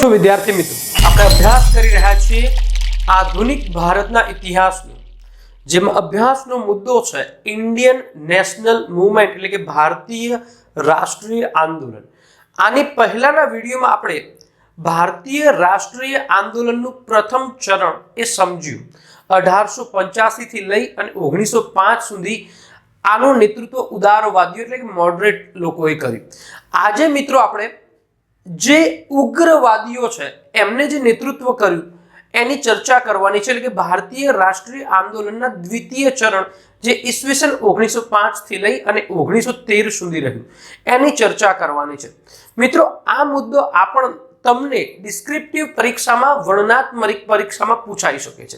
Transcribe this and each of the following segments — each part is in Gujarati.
છો વિદ્યાર્થી મિત્રો? આપણે અભ્યાસ કરી રહ્યા છીએ આધુનિક ભારતના ઇતિહાસનો, જેમાં અભ્યાસનો મુદ્દો છે ઇન્ડિયન નેશનલ મૂવમેન્ટ એટલે કે ભારતીય રાષ્ટ્રીય આંદોલન. આની પહેલાના વિડીયોમાં આપણે ભારતીય રાષ્ટ્રીય આંદોલનનું પ્રથમ ચરણ એ સમજ્યું. અઢારસો પંચ્યાસીથી લઈ અને ઓગણીસો પાંચ સુધી આનું નેતૃત્વ ઉદારવાદીઓ એટલે કે મોડરેટ લોકોએ કર્યું. આજે મિત્રો આપણે જે ઉગ્રવાદીઓ છે, એમને જે નેતૃત્વ કર્યું, એની ચર્ચા કરવાની છે, એટલે કે ભારતીય રાષ્ટ્રીય આંદોલનના દ્વિતીય ચરણ, જે ઈસવીસન ઓગણીસો થી લઈ અને ઓગણીસો તેર સુધી રહ્યું. એની ચર્ચા કરવાની છે. મિત્રો, આ મુદ્દો આપણ તમને ડિસ્ક્રિપ્ટિવ પરીક્ષામાં, વર્ણનાત્મક પરીક્ષામાં પૂછાઈ શકે છે.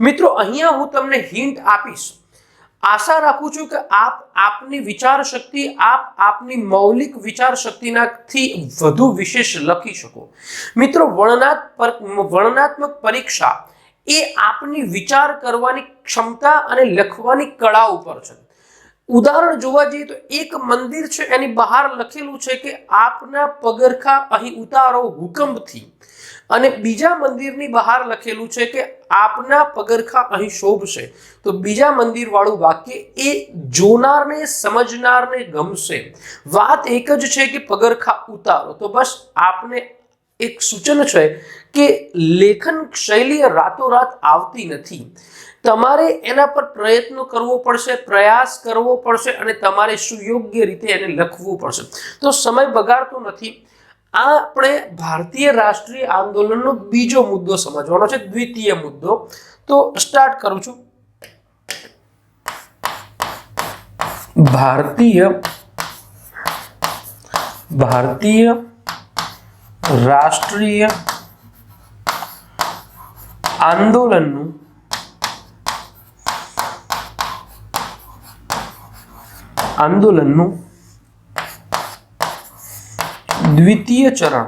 મિત્રો, અહીંયા હું તમને હિન્ટ આપીશ. આશા રાખું છું કે આપ આપની વિચાર શક્તિ, આપ આપની મૌલિક વિચાર શક્તિનાથી વધુ વિશેષ લખી શકો. મિત્રો વર્ણનાત વર્ણનાત્મક પરીક્ષા એ આપની વિચાર કરવાની ક્ષમતા અને લખવાની કળા ઉપર છે. ઉદાહરણ જોવા જઈએ તો એક મંદિર છે, એની બહાર લખેલું છે કે આપના પગરખા અહીં ઉતારો હુકમથી. અને બીજા મંદિરની બહાર લખેલું છે કે આપના પગરખા અહીં શોભશે. તો બીજા મંદિર વાળું વાક્ય એ જોનારને સમજનારને ગમશે. વાત એક જ છે કે પગરખા ઉતારો. તો બસ આપને એક સૂચન છે કે લેખન શૈલી રાતોરાત આવતી નથી. તમારે એના પર પ્રયત્નો કરવો પડશે, પ્રયાસ કરવો પડશે અને તમારે સુયોગ્ય રીતે એને લખવું પડશે. તો સમય બગાડતો નથી. આ આપણે ભારતીય રાષ્ટ્રીય આંદોલનનો બીજો મુદ્દો સમજવાનો છે, દ્વિતીય મુદ્દો. તો સ્ટાર્ટ કરું છું. ભારતીય ભારતીય રાષ્ટ્રીય આંદોલનનું આંદોલનનું દ્વિતીય ચરણ.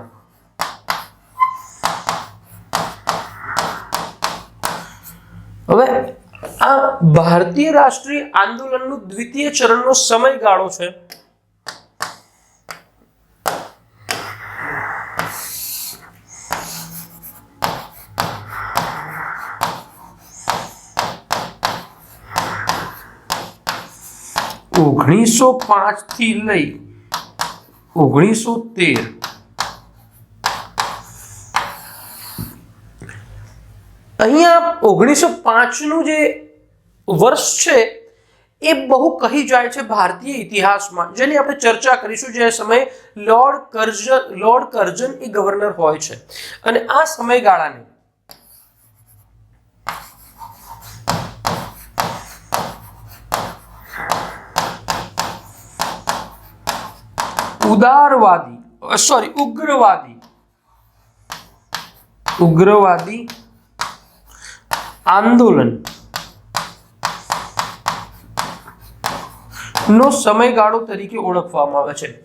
હવે આ ભારતીય રાષ્ટ્રીય આંદોલનનું દ્વિતીય ચરણનો સમયગાળો છે. ઓગણીસો પાંચથી લઈ ઓગણીસો તેર અહીંયા ઓગણીસો પાંચનું જે વર્ષ છે, એ બહુ કહી જાય છે ભારતીય ઇતિહાસમાં, જેની આપણે ચર્ચા કરીશું જે સમયે લોર્ડ કર્જન લોર્ડ કર્જન એ ગવર્નર હોય છે. અને આ સમયગાળાને ઉદારવાદી સોરી ઉગ્રવાદી. ઉગ્રવાદી આંદોલન. નો સમયગાળો તરીકે ઓળખવામાં આવે છે.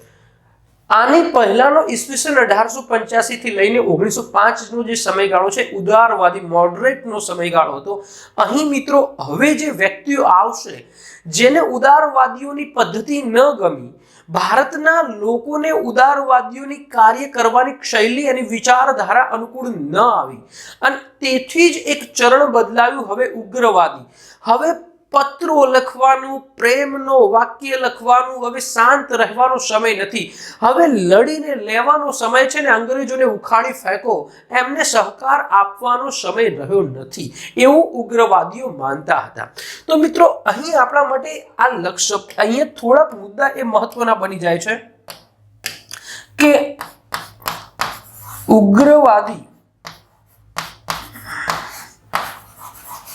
આની પહેલાનો ઈસવીસન અઢારસો પંચ્યાસી થી લઈને ઓગણીસો પાંચ નો જે સમયગાળો છે, ઉદારવાદી મોડરેટ નો સમયગાળો હતો. અહીં મિત્રો, હવે જે વ્યક્તિઓ આવશે, જેને ઉદારવાદીઓની પદ્ધતિ ન ગમી ભારતના લોકોને ઉદારવાદીઓની કાર્ય કરવાની શૈલી અને વિચારધારા અનુકૂળ ન આવી. અને તેથી જ એક ચરણ બદલાયું હવે ઉગ્રવાદી. હવે પત્રો લખવાનું, પ્રેમનો વાક્ય લખવાનું, હવે શાંત રહેવાનો સમય નથી. હવે લડીને લેવાનો સમય છે ને, અંગ્રેજોને ઉખાડી ફેંકો. એમને સહકાર આપવાનો સમય રહ્યો નથી. એવું ઉગ્રવાદીઓ માનતા હતા. તો મિત્રો, અહીં આપણા માટે આ લક્ષ્ય અહીંયા થોડાક મુદ્દા એ મહત્વના બની જાય છે કે ઉગ્રવાદી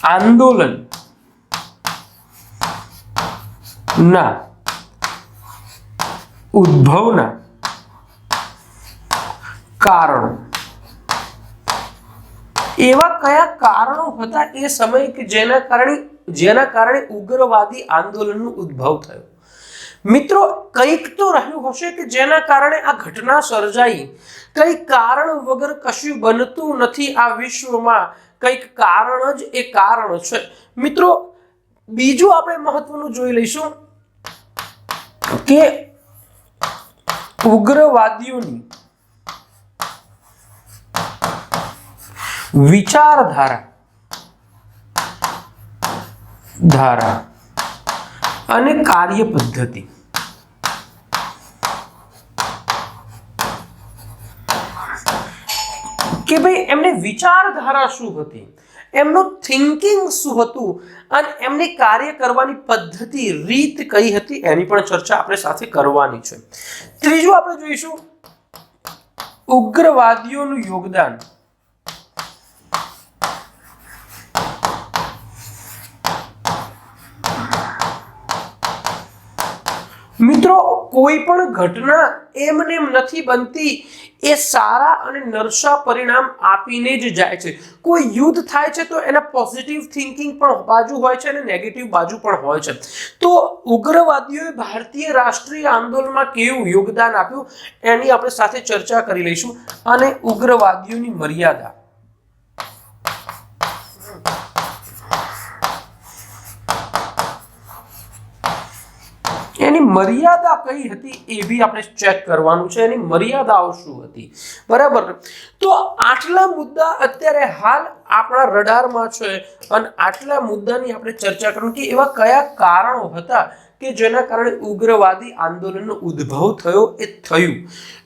આંદોલન ના. ઉદ્ભવના કારણો. એવા કયા કારણો હતા એ સમય કે જેના કારણે જેના કારણે ઉગ્રવાદી આંદોલનનો ઉદ્ભવ થયો? મિત્રો, કંઈક તો રહ્યું હશે કે જેના કારણે આ ઘટના સર્જાઈ. કઈ કારણ વગર કશું બનતું નથી આ વિશ્વમાં. કંઈક કારણ જ એ કારણ છે. મિત્રો, બીજું આપણે મહત્વનું જોઈ લઈશું. કે ઉગ્રવાદીઓની વિચારધારા ધારા અને કાર્ય પદ્ધતિ કે ભાઈ એમને વિચારધારા શું હતી? એમનું થિંકિંગ શું હતું? અને એમની કાર્ય કરવાની પદ્ધતિ, રીત કઈ હતી? એની પણ ચર્ચા આપણે સાથે કરવાની છે. ત્રીજું આપણે જોઈશું. ઉગ્રવાદીઓનું યોગદાન. મિત્રો, કોઈ પણ ઘટના એમને એમ નથી બનતી એ સારા અને નરસા પરિણામ આપીને જ જાય છે. કોઈ યુદ્ધ થાય છે તો એના પોઝિટિવ થિંકિંગ પણ બાજુ હોય છે અને નેગેટિવ બાજુ પણ હોય છે. તો ઉગ્રવાદીઓએ ભારતીય રાષ્ટ્રીય આંદોલનમાં કેવું યોગદાન આપ્યું એની આપણે સાથે ચર્ચા કરી લઈશું અને ઉગ્રવાદીઓની મર્યાદા એની મર્યાદા કઈ હતી એ બી આપણે ચેક કરવાનું છે, એની મર્યાદાઓ શું હતી? બરાબર? તો આટલા મુદ્દા અત્યારે હાલ આપણા રડારમાં છે અને આટલા મુદ્દાની આપણે ચર્ચા કરવાની કે એવા કયા કારણો હતા કે જેના કારણે ઉગ્રવાદી આંદોલનનો ઉદ્ભવ થયો એ થયું.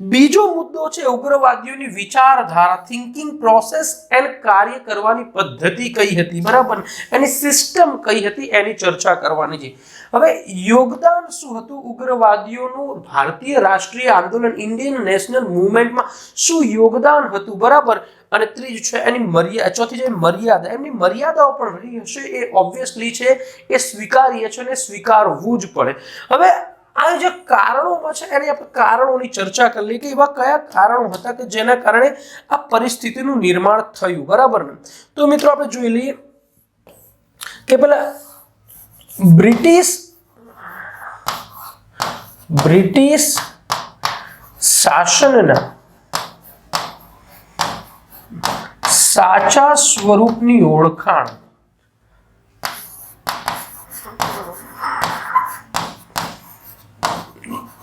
બીજો મુદ્દો છે ઉગ્રવાદીઓની વિચારધારા થિંકિંગ પ્રોસેસ એન્ડ કાર્ય કરવાની પદ્ધતિ કઈ હતી? બરાબર? એની સિસ્ટમ કઈ હતી? એની ચર્ચા કરવાની છે. હવે યોગદાન શું હતું ઉગ્રવાદીઓનું? ભારતીય રાષ્ટ્રીય આંદોલન ઇન્ડિયન નેશનલ મુવમેન્ટમાં શું યોગદાન હતું? બરાબર? અને ત્રીજું છે, એની મર્યાદા ચોથી છે મર્યાદા. એમની મર્યાદાઓ પણ રહી હશે એ ઓબ્વિયસલી છે, એ સ્વીકાર્ય છે અને સ્વીકારવું જ પડે. હવે આ જે કારણોમાં છે, એની આપણે કારણોની ચર્ચા કરી લઈએ કે એવા કયા કારણો હતા કે જેના કારણે આ પરિસ્થિતિનું નિર્માણ થયું. બરાબર ને? તો મિત્રો આપણે જોઈ લઈએ કે પેલા બ્રિટિશ બ્રિટિશ શાસનના સાચા સ્વરૂપની ઓળખાણ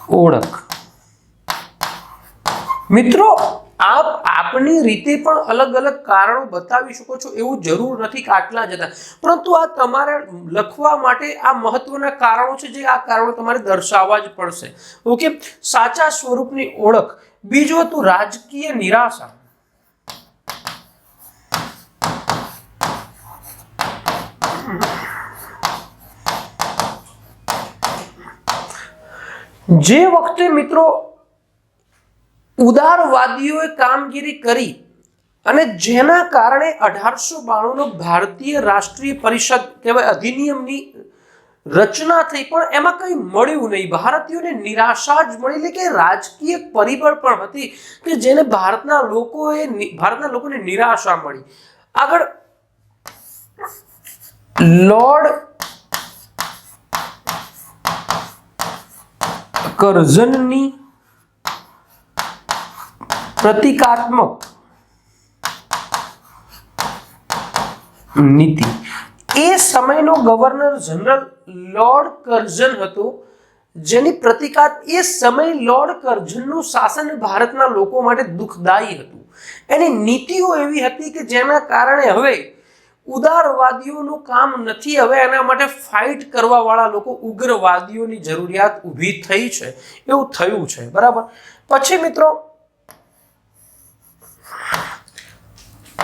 ઓળખ. મિત્રો આપ આપની રીતે પણ અલગ અલગ કારણો બતાવી શકો છો એવું જરૂર નથી કે આટલા જ હતા. પરંતુ આ તમારે લખવા માટે આ મહત્વના કારણો છે જે આ કારણો તમારે દર્શાવવા જ પડશે. ઓકે? સાચા સ્વરૂપની ઓળખ. બીજું હતું રાજકીય નિરાશા. જે વખતે મિત્રો ઉદારવાદીઓએ કામગીરી કરી અને જેના કારણે અઢારસો બાણુંનો ભારતીય રાષ્ટ્રીય પરિષદ કહેવાય અધિનિયમની રચના થઈ, પણ એમાં કંઈ મળ્યું નહીં. ભારતીયોને નિરાશા જ મળી, એટલે કે રાજકીય પરિબળ પણ હતી કે જેને ભારતના લોકોએ ભારતના લોકોને નિરાશા મળી. આગળ, લોર્ડ કરઝનની પ્રતિકાત્મક નીતિ. એ સમયનો ગવર્નર જનરલ લોર્ડ કર્જન હતો, જેની પ્રતિકાત એ સમય લોર્ડ કર્જનનું શાસન ભારતના લોકો માટે દુઃખદાયી હતું. એની નીતિઓ એવી હતી કે જેના કારણે હવે ઉદારવાદીઓનું કામ નથી, હવે એના માટે ફાઇટ કરવાવાળા લોકો ઉગ્રવાદીઓની જરૂરિયાત ઊભી થઈ છે. એવું થયું છે. બરાબર? પછી મિત્રો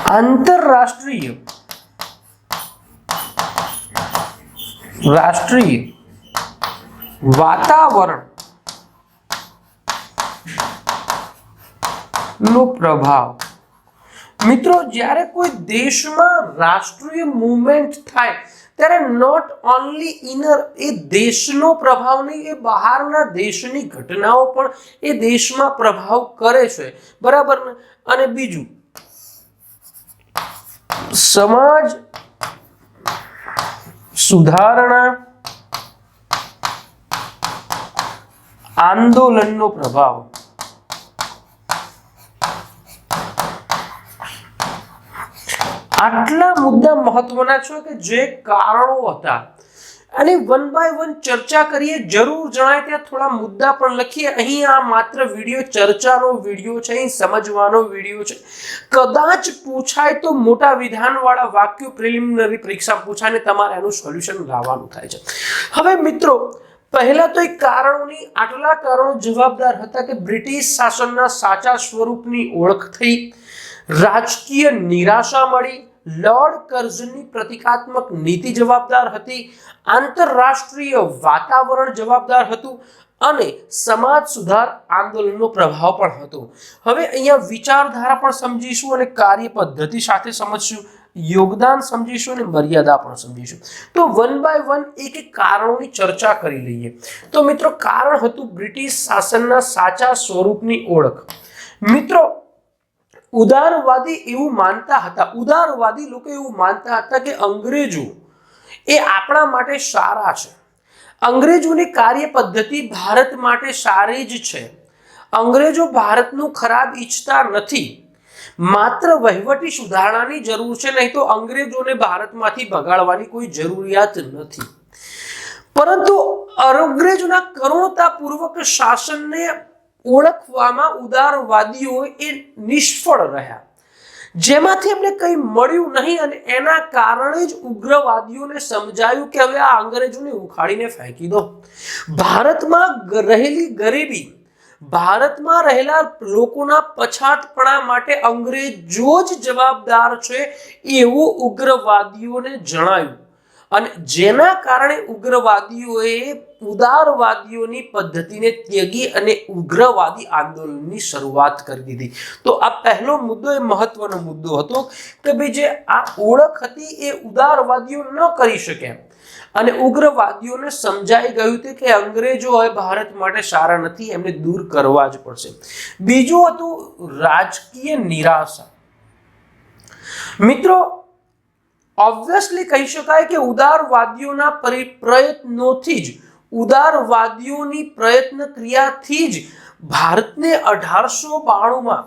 આંતરરાષ્ટ્રીય. રાષ્ટ્રીય. વાતાવરણ. નો પ્રભાવ. મિત્રો, જ્યારે કોઈ દેશમાં રાષ્ટ્રીય મુવમેન્ટ થાય, ત્યારે નોટ ઓનલી ઇનર એ દેશનો પ્રભાવ નહીં, એ બહારના દેશની ઘટનાઓ પણ એ દેશમાં પ્રભાવ કરે છે. બરાબર ને? અને બીજું સમાજ સુધારણા આંદોલનનો પ્રભાવ. આટલા મુદ્દા મહત્વના છે કે જે કારણો હતા. અને વન બાય વન ચર્ચા કરીએ. જરૂર જણાય ત્યાં થોડા મુદ્દા પણ લખીએ. અહીં આ માત્ર વીડિયો ચર્ચાનો વીડિયો છે, અહીં સમજવાનો વીડિયો છે. કદાચ પૂછાય તો મોટા વિધાનવાળા વાક્યો પ્રિલિમિનરી પરીક્ષા પૂછાય ને તમારે એનું સોલ્યુશન લાવવાનું થાય છે. હવે મિત્રો, પહેલા તો એ કારણોની આટલા કારણો જવાબદાર હતા કે બ્રિટિશ શાસનના સાચા સ્વરૂપની ઓળખ થઈ, રાજકીય નિરાશા મળી લોર્ડ કર્ઝનની પ્રતિકાત્મક નીતિ જવાબદાર હતી, આંતરરાષ્ટ્રીય વાતાવરણ જવાબદાર હતું અને સમાજ સુધાર આંદોલનનો પ્રભાવ પણ હતો. હવે અહીંયા વિચારધારા પણ સમજીશું અને કાર્ય પદ્ધતિ સાથે સમજશું, યોગદાન સમજીશું અને મર્યાદા પણ સમજીશું. તો વન બાય વન એક એક કારણોની ચર્ચા કરી લઈએ. તો મિત્રો, કારણ હતું બ્રિટિશ શાસનના સાચા સ્વરૂપની ઓળખ. મિત્રો ઉદારવાદી એવું માનતા હતા. ઉદારવાદી લોકો એવું માનતા હતા કે અંગ્રેજો એ આપણા માટે સારા છે. અંગ્રેજોની કાર્ય પદ્ધતિ ભારત માટે સારી જ છે. અંગ્રેજો ભારતનું ખરાબ ઈચ્છતા નથી. માત્ર વહીવટી સુધારણાની જરૂર છે, નહીં તો અંગ્રેજોને ભારતમાંથી ભગાડવાની કોઈ જરૂરિયાત નથી. પરંતુ અંગ્રેજોના કરુણતાપૂર્વક શાસનને ઓળખવામાં ઉદારવાદીઓ એ નિષ્ફળ રહ્યા. જેમાંથી એમને કંઈ મળ્યું નહીં અને એના કારણે જ ઉગ્રવાદીઓને સમજાયું કે હવે આ અંગ્રેજોને ઉખાડીને ફેંકી દો. ભારતમાં રહેલી ગરીબી, ભારતમાં રહેલા લોકોના પછાતપણા માટે અંગ્રેજો જ જવાબદાર છે એવું ઉગ્રવાદીઓને જણાયું. અને જેના કારણે ઉગ્રવાદીઓએ ઉદારવાદીઓની પદ્ધતિને ત્યગી અને ઉગ્રવાદી આંદોલનની શરૂઆત કરી દીધી. તો આ પહેલો મુદ્દો એ મહત્વનો મુદ્દો હતો કે ભાઈ જે આ ઓળખ હતી એ ઉદારવાદીઓ ન કરી શકે. અને ઉગ્રવાદીઓને સમજાઈ ગયું હતું કે અંગ્રેજો હવે ભારત માટે સારા નથી, એમને દૂર કરવા જ પડશે. બીજું હતું રાજકીય નિરાશા. મિત્રો ઓબ્વિયસલી કહી શકાય કે ઉદારવાદીઓના પરી- પ્રયત્નોથી જ ઉદારવાદીઓની પ્રયત્ન ક્રિયાથી જ ભારતને અઢારસો બાણુંમાં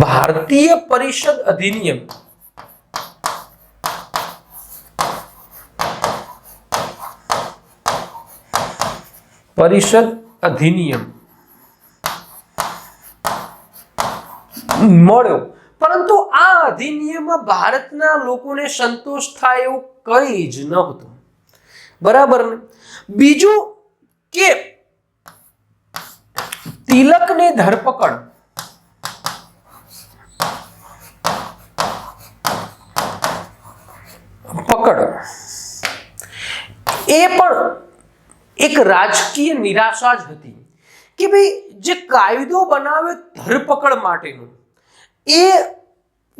ભારતીય પરિષદ અધિનિયમ પરિષદ અધિનિયમ મળ્યો. પરંતુ આ અધિનિયમમાં ભારતના લોકોને સંતોષ થાય એવું કંઈ જ નહોતું બરાબર ને? બીજું કે તિલકની ધરપકડ પકડ. એ પણ એક રાજકીય નિરાશા જ હતી કે ભાઈ જે કાયદો બનાવે ધરપકડ માટેનો, એ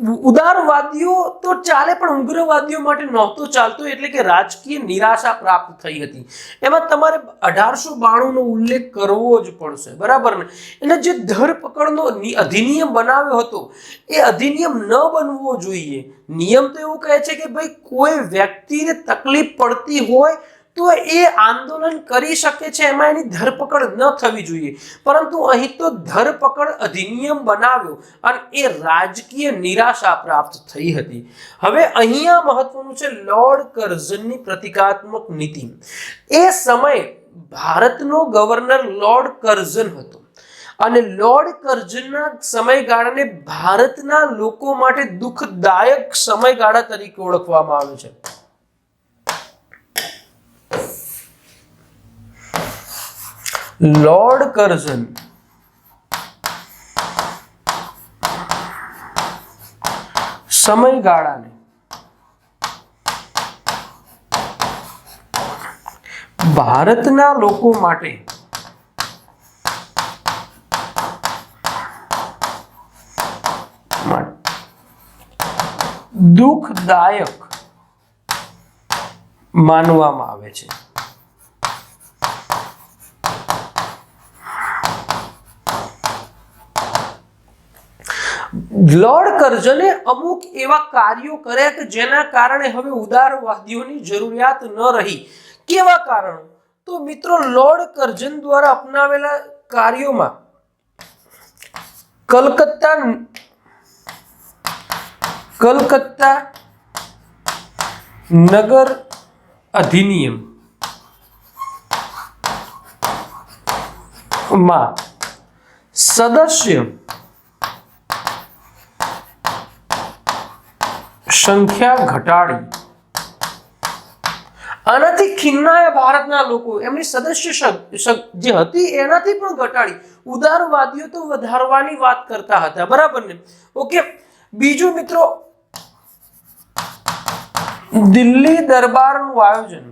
ઉદારવાદીઓ તો ચાલે, પણ ઉગ્રવાદીઓ માટે નહોતો ચાલતો એટલે કે રાજકીય નિરાશા પ્રાપ્ત થઈ હતી. એમાં તમારે અઢારસો બાણુંનો ઉલ્લેખ કરવો જ પડશે, બરાબર ને? એટલે જે ધરપકડનો અધિનિયમ બનાવ્યો હતો, એ અધિનિયમ ન બનવો જોઈએ. નિયમ તો એવું કહે છે કે ભાઈ કોઈ વ્યક્તિને તકલીફ પડતી હોય તો એ આંદોલન કરી શકે છે, એમાં એની ધરપકડ ન થવી જોઈએ. પરંતુ અહીં તો ધરપકડ અધિનિયમ બનાવ્યો અને એ રાજકીય નિરાશા પ્રાપ્ત થઈ હતી. હવે અહીંયા મહત્વનું છે લોર્ડ કર્ઝનની પ્રતિકાત્મક નીતિ. એ સમયે ભારતનો ગવર્નર લોર્ડ કર્ઝન હતો. અને લોર્ડ કર્ઝનના સમયગાળાને ભારતના લોકો માટે દુઃખદાયક સમયગાળા તરીકે ઓળખવામાં આવે છે. લોર્ડ કર્ઝન સમયગાળાને. ભારતના લોકો માટે દુઃખદાયક માનવામાં આવે છે. લોર્ડ કર્જને અમુક એવા કાર્યો કર્યા કે જેના કારણે હવે ઉદારવાદીઓની જરૂરિયાત ન રહી. કેવા કારણો? તો મિત્રો, લોર્ડ કર્જન દ્વારા અપનાવેલા કાર્યોમાં કલકત્તા કલકત્તા નગર અધિનિયમમાં સદસ્ય સંખ્યા ઘટાડી. આનાથી ખિન્નાયા ભારતના લોકો, એમની સદસ્ય જે હતી એનાથી પણ ઘટાડી. ઉદારવાદીઓ તો વધારવાની વાત કરતા હતા, બરાબર ને? ઓકે, બીજું મિત્રો, દિલ્હી દરબારનું આયોજન.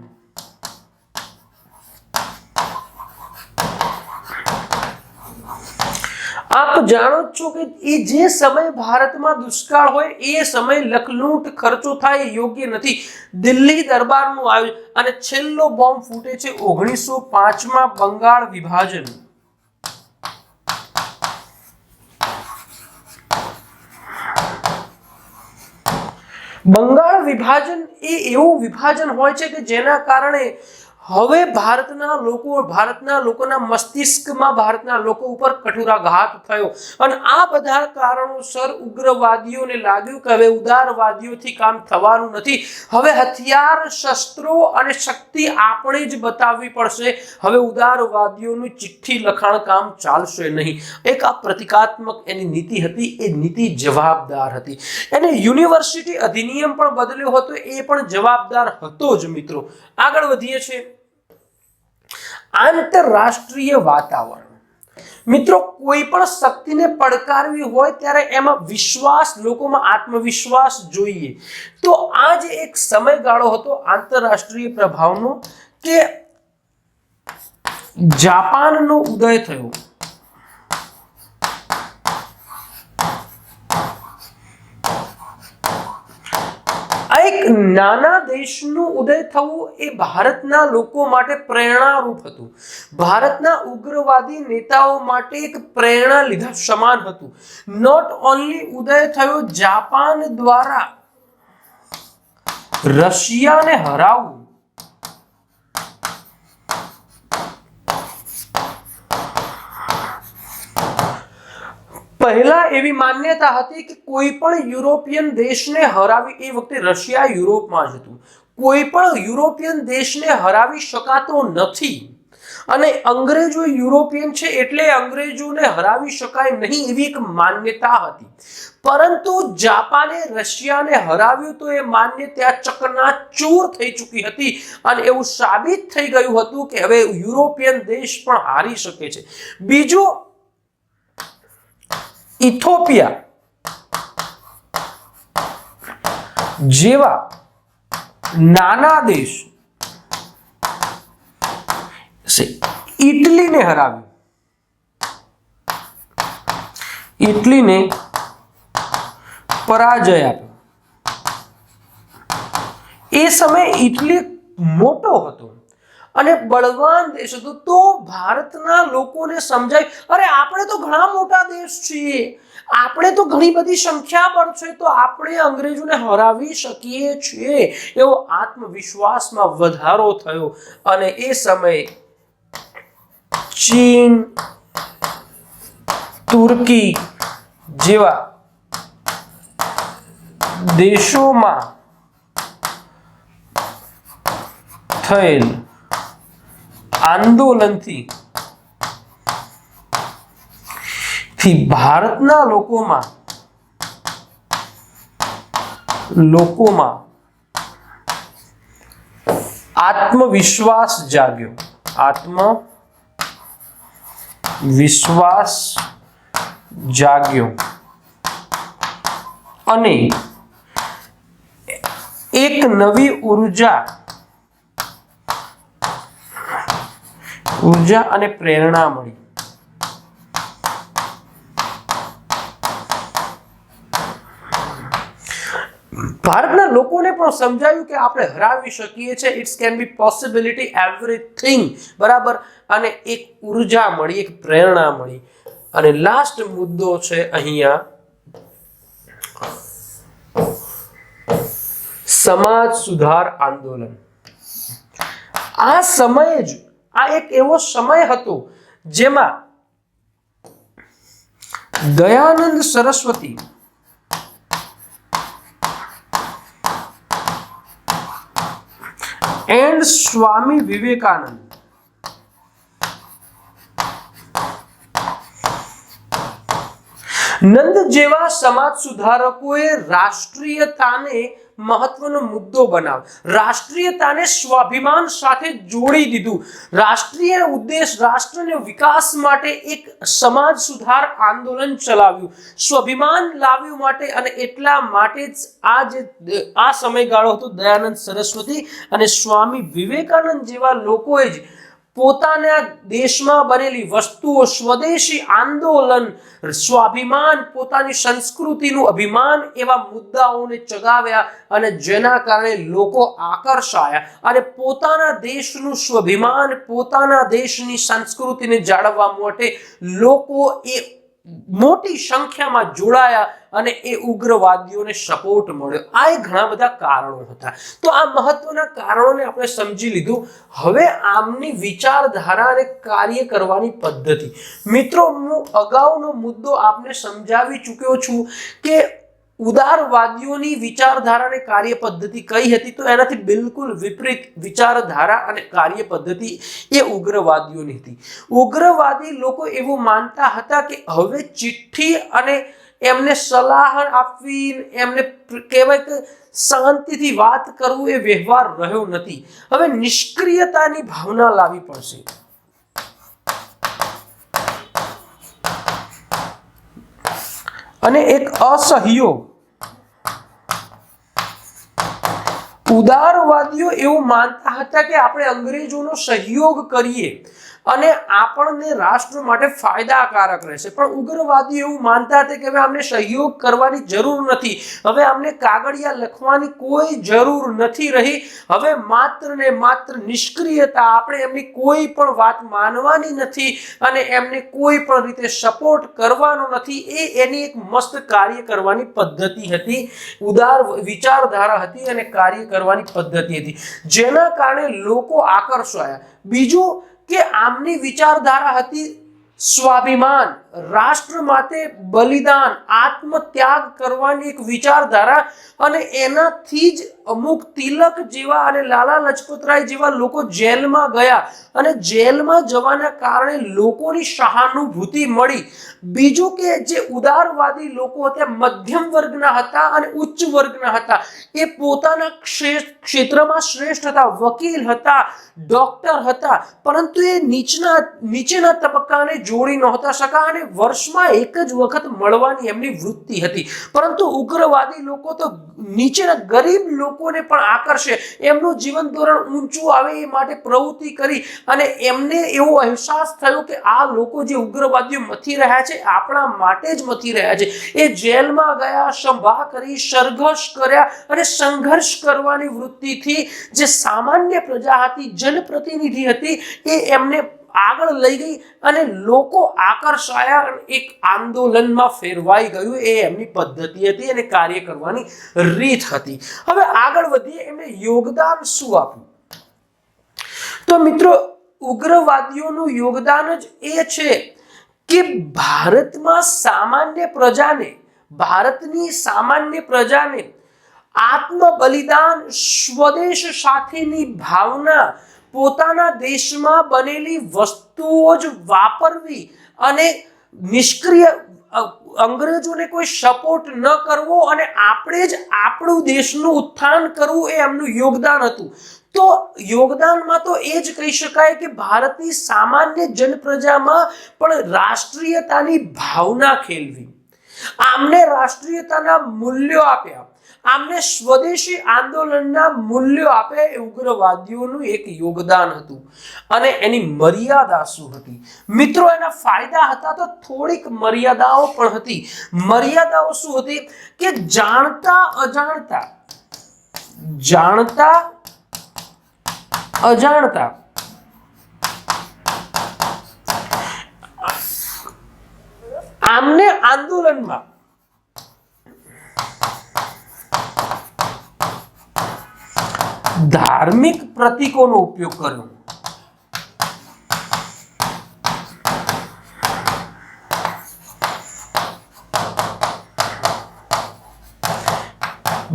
આપ જાણો છો કે એ જે સમય ભારતમાં દુષ્કાળ હોય, એ સમય લખલૂંટ ખર્ચો થાય યોગ્ય નથી. દિલ્હી દરબારનું આયોજન, અને છેલ્લો બોમ્બ ફૂટે છે ઓગણીસો પાંચમાં બંગાળ વિભાજન. બંગાળ વિભાજન એ એવું વિભાજન હોય છે કે જેના કારણે હવે ભારતના લોકો, ભારતના લોકોના મસ્તિષ્કમાં ભારતના લોકો ઉપર કઠોરાઘાત થયો. અને આ બધા કારણોસર ઉગ્રવાદીઓને લાગ્યું કે હવે ઉદારવાદીઓથી કામ થવાનું નથી. હવે હથિયાર, શસ્ત્રો અને શક્તિ આપણે જ બતાવવી પડશે. હવે ઉદારવાદીઓનું ચિઠ્ઠી લખાણ કામ ચાલશે નહીં. એક આ પ્રતિકાત્મક એની નીતિ હતી, એ નીતિ જવાબદાર હતી. એને યુનિવર્સિટી અધિનિયમ પણ બદલ્યો હતો, એ પણ જવાબદાર હતો જ, મિત્રો. આગળ વધીએ છીએ. આંતરરાષ્ટ્રીય વાતાવરણ. મિત્રો, કોઈ પણ શક્તિને પડકારવી હોય ત્યારે એમાં વિશ્વાસ, લોકોમાં આત્મવિશ્વાસ જોઈએ. તો આ જે એક સમયગાળો હતો આંતરરાષ્ટ્રીય પ્રભાવનો કે જાપાનનો ઉદય થયો આ એક નાના દેશનું ઉદય થવું એ ભારતના લોકો માટે પ્રેરણારૂપ હતું. ભારતના ઉગ્રવાદી નેતાઓ માટે એક પ્રેરણા લીધા સમાન હતું. નોટ ઓનલી ઉદય થયો, જાપાન દ્વારા રશિયાને હરાવવું પહેલા એવી માન્યતા હતી કે કોઈ પણ યુરોપિયન દેશને હરાવી, એ વખતે રશિયા યુરોપમાં જ હતું. કોઈ પણ યુરોપિયન દેશને હરાવી શકાતો નથી. અને અંગ્રેજો યુરોપિયન છે એટલે અંગ્રેજોને હરાવી શકાય નહીં એવી એક માન્યતા હતી. પરંતુ જાપાને રશિયાને હરાવ્યું તો એ માન્યતા ચકનાચૂર થઈ ચૂકી હતી અને એવું સાબિત થઈ ગયું હતું કે હવે યુરોપિયન દેશ પણ હારી શકે છે. બીજું ઇથોપિયા. જેવા નાના દેશ ઇટલીને હરાવ્યું. ઇટલીને પરાજય આપ્યો. એ સમયે ઇટલી મોટો હતો. અને બળવાન દેશ હતો. તો ભારતના લોકોને સમજાય, અરે આપણે તો ઘણા મોટા દેશ છીએ. આપણે તો ઘણી બધી સંખ્યા પર છે, તો આપણે અંગ્રેજોને હરાવી શકીએ છીએ. એવો આત્મવિશ્વાસમાં વધારો થયો. અને એ સમયે ચીન, તુર્કી જેવા દેશોમાં થયેલ આંદોલનથી. થી ભારતના લોકોમાં લોકોમાં આત્મવિશ્વાસ જાગ્યો. આત્મ વિશ્વાસ જાગ્યો. અને એક નવી ઊર્જા ઊર્જા અને પ્રેરણા મળી. ભારતના લોકોને પણ સમજાયું કે આપણે હરાવી શકીએ છીએ. It's can be possibility everything બરાબર? અને એક ઊર્જા મળી, એક પ્રેરણા મળી. અને લાસ્ટ મુદ્દો છે અહીંયા. સમાજ સુધાર આંદોલન. આ સમયે જ આ એક એવો સમય હતો જેમાં દયાનંદ સરસ્વતી એન્ડ સ્વામી વિવેકાનંદ નંદ જેવા સમાજ સુધારકોએ રાષ્ટ્રીયતાને મહત્વનો મુદ્દો બનાવ. રાષ્ટ્રીયતાને સ્વાભિમાન સાથે જોડી દીધું. રાષ્ટ્રીય ઉદ્દેશ રાષ્ટ્રને વિકાસ માટે એક સમાજ સુધાર આંદોલન ચલાવ્યું. સ્વાભિમાન લાવ્યું માટે અને એટલા માટે જ આ જે આ સમયગાળો હતો દયાનંદ સરસ્વતી અને સ્વામી વિવેકાનંદ જેવા લોકોએ જ પોતાના દેશમાં બનેલી વસ્તુઓ, સ્વદેશી આંદોલન, સ્વાભિમાન, પોતાની સંસ્કૃતિનું અભિમાન એવા મુદ્દાઓને ચગાવ્યા અને જેના કારણે લોકો આકર્ષાયા અને પોતાના દેશનું સ્વાભિમાન, પોતાના દેશની સંસ્કૃતિને જાળવવા માટે લોકો એ મોટી સંખ્યામાં જોડાયા અને એ ઉગ્રવાદીઓને સપોર્ટ મળ્યો. આ ઘણા બધા કારણો હતા. તો આ મહત્વના કારણોને આપણે સમજી લીધું. હવે આમની વિચારધારા અને કાર્ય કરવાની પદ્ધતિ. મિત્રો, હું અગાઉનો મુદ્દો આપને સમજાવી ચૂક્યો છું કે ઉદારવાદીઓની વિચારધારા અને કાર્ય પદ્ધતિ કઈ હતી તો એનાથી બિલકુલ વિપરીત વિચારધારા અને કાર્ય પદ્ધતિ એ ઉગ્રવાદીઓની હતી. ઉગ્રવાદી લોકો એવું માનતા હતા કે હવે ચિઠ્ઠી અને એમને સલાહ આપવી એમને કહેવાય કે શાંતિથી વાત કરવું એ વ્યવહાર રહ્યો નથી. હવે નિષ્ક્રિયતાની ભાવના લાવી પડશે. અને એક અસહયોગ ઉદારવાદીઓ એવું માનતા હતા કે આપણે અંગ્રેજોનો સહયોગ કરીએ. અને આપણને રાષ્ટ્ર માટે ફાયદાકારક રહેશે. પણ ઉગ્રવાદીઓ એવું માનતા હતા કે હવે અમને સહયોગ કરવાની જરૂર નથી. હવે અમને કાગળિયા લખવાની કોઈ જરૂર નથી રહી. હવે માત્ર ને માત્ર નિષ્ક્રિયતા આપણે એમની કોઈ પણ વાત માનવાની નથી અને એમને કોઈ પણ રીતે સપોર્ટ કરવાનો નથી. એ એની એક મસ્ત કાર્ય કરવાની પદ્ધતિ હતી. ઉદાર વિચારધારા હતી અને કાર્ય કરવાની પદ્ધતિ હતી. જેના કારણે લોકો આકર્ષાયા. બીજું કે આમની વિચારધારા હતી સ્વાભિમાન, રાષ્ટ્ર માટે બલિદાન, આત્મત્યાગ કરવાની એક વિચારધારા અને એનાથી જ અમુક તિલક જેવા અને લાલા લજપતરાય જેવા લોકો જેલમાં ગયા અને જેલમાં જવાના કારણે લોકોની સહાનુભૂતિ મળી. બીજું કે જે ઉદારવાદી લોકો હતા, મધ્યમ વર્ગના હતા અને ઉચ્ચ વર્ગના હતા, એ પોતાના ક્ષેત્રમાં શ્રેષ્ઠ હતા, વકીલ હતા, ડોક્ટર હતા, પરંતુ એ નીચના, નીચેના તબક્કાને જોડી નહોતા શકા અને વર્ષમાં એક જ વખત મળવાની એમની વૃત્તિ હતી. પરંતુ ઉગ્રવાદી લોકો તો નીચેના ગરીબ લોકોને પણ આકર્ષે. એમનું જીવન ધોરણ ઊંચું આવે એ માટે પ્રવૃત્તિ કરી અને એમને એવો અહેસાસ થયો કે આ લોકો જે ઉગ્રવાદીઓ મથી રહ્યા છે, આપણા માટે જ મથી રહ્યા છે. એ જેલમાં ગયા સંભા કરી સરઘર્ષ કર્યા અને સંઘર્ષ કરવાની વૃત્તિથી જે સામાન્ય પ્રજા હતી, જનપ્રતિનિધિ હતી, એ એમને આગળ લઈ ગઈ અને લોકો આકર્ષાયા. એક આંદોલનમાં ફેરવાઈ ગયું એ એમની પદ્ધતિ હતી અને કાર્ય કરવાની રીત હતી. હવે આગળ વધીએ, એમને યોગદાન શું આપ્યું? તો મિત્રો, ઉગ્રવાદીઓનું યોગદાન જ એ છે કે ભારતમાં સામાન્ય પ્રજાને, ભારતની સામાન્ય પ્રજાને આત્મ બલિદાન સ્વદેશ સાથેની ભાવના પોતાના દેશમાં બનેલી વસ્તુઓ જ વાપરવી અને નિષ્ક્રિય અંગ્રેજોને કોઈ સપોર્ટ ન કરવો અને આપણે જ આપણું દેશનું ઉત્થાન કરવું એ એમનું યોગદાન હતું. તો યોગદાનમાં તો એ જ કહી શકાય કે ભારતની સામાન્ય જનપ્રજામાં પણ રાષ્ટ્રીયતાની ભાવના ખેલવી. આમને રાષ્ટ્રીયતાના મૂલ્યો આપ્યા. આમને સ્વદેશી આંદોલનના મૂલ્યો આપે ઉગ્રવાદીઓનું એક યોગદાન હતું. અને એની મર્યાદા શું હતી? મિત્રો, એના ફાયદા હતા તો થોડીક મર્યાદાઓ પણ હતી. મર્યાદાઓ શું હતી? કે જાણતા અજાણતા. જાણતા અજાણતા. આમને આંદોલનમાં ધાર્મિક પ્રતીકોનો ઉપયોગ કર્યો.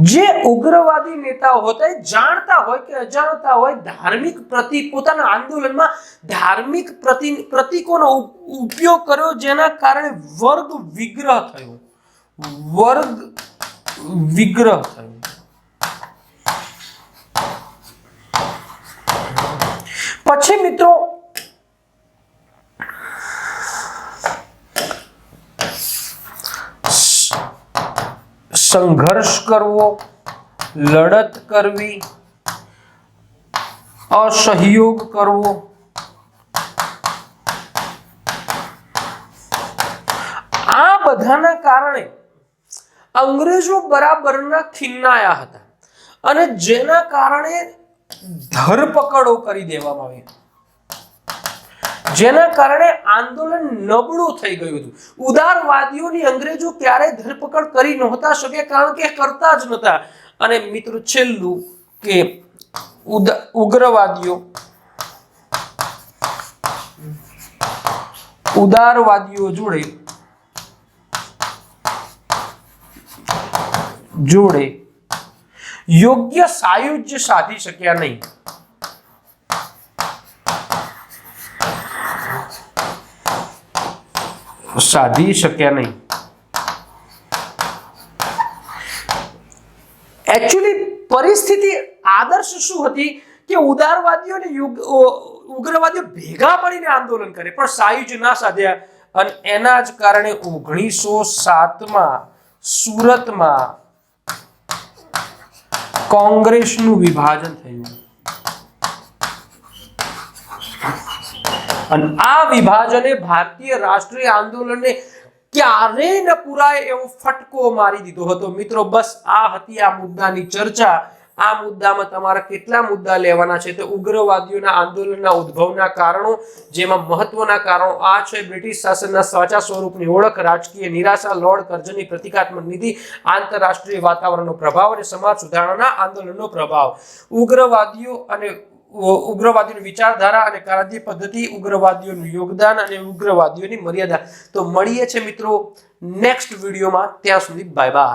જે ઉગ્રવાદી નેતાઓ હોતા જાણતા હોય કે અજાણતા હોય ધાર્મિક પ્રતિક પોતાના આંદોલનમાં ધાર્મિક પ્રતિ, પ્રતીકોનો ઉપ- ઉપયોગ કર્યો જેના કારણે વર્ગ વિગ્રહ થયો. વર્ગ વિગ્રહ થયો પછી મિત્રો સંઘર્ષ કરવો, લડત કરવી, અસહયોગ કરવો, આ બધાના કારણે અંગ્રેજો બરાબરના ખિન્નાયા હતા અને જેના કારણે ધરપકડો કરી દેવામાં આવી જેના કારણે આંદોલન નબળું થઈ ગયું હતું. ઉદારવાદીઓની અંગ્રેજો ક્યારે ધરપકડ કરી નહોતા શકે કારણ કે કરતા જ નહોતા. અને મિત્રો, છેલ્લું કે ઉગ્રવાદીઓ, ઉદારવાદીઓ જોડે જોડે યોગ્ય સાયુજ્ય સાધી શક્યા નહીં. સાધી શક્યા નહીં. એકચ્યુઅલી પરિસ્થિતિ આદર્શ શું હતી કે ઉદારવાદીઓ અને ઉગ્રવાદીઓ ભેગા મળીને આંદોલન કરે, પણ સાયુજ ના સાધ્યા. અને એના જ કારણે ઓગણીસો સાતમાં સુરતમાં કોંગ્રેસનું વિભાજન થયું. અને આ વિભાજને ભારતીય રાષ્ટ્રીય આંદોલનને ક્યારેય ન પુરાય એવો ફટકો મારી દીધો હતો. મિત્રો, બસ આ હતી આ મુદ્દાની ચર્ચા. આ મુદ્દામાં તમારા કેટલા મુદ્દા લેવાના છે તો ઉગ્રવાદીઓના આંદોલનના ઉદ્ભવના કારણો, જેમાં મહત્વના કારણો આ છે. બ્રિટિશ શાસનના સાચા સ્વરૂપની ઓળખ, રાજકીય નિરાશા લોડ કરજની પ્રતિકાત્મક નીતિ, આંતરરાષ્ટ્રીય વાતાવરણનો પ્રભાવ અને સમાજ સુધારણાના આંદોલનનો પ્રભાવ. ઉગ્રવાદીઓ અને ઉગ્રવાદીઓની વિચારધારા અને કાર્ય પદ્ધતિ, ઉગ્રવાદીઓનું યોગદાન અને ઉગ્રવાદીઓની મર્યાદા. તો મળીએ છે મિત્રો નેક્સ્ટ વિડીયોમાં ત્યાં સુધી બાય બાય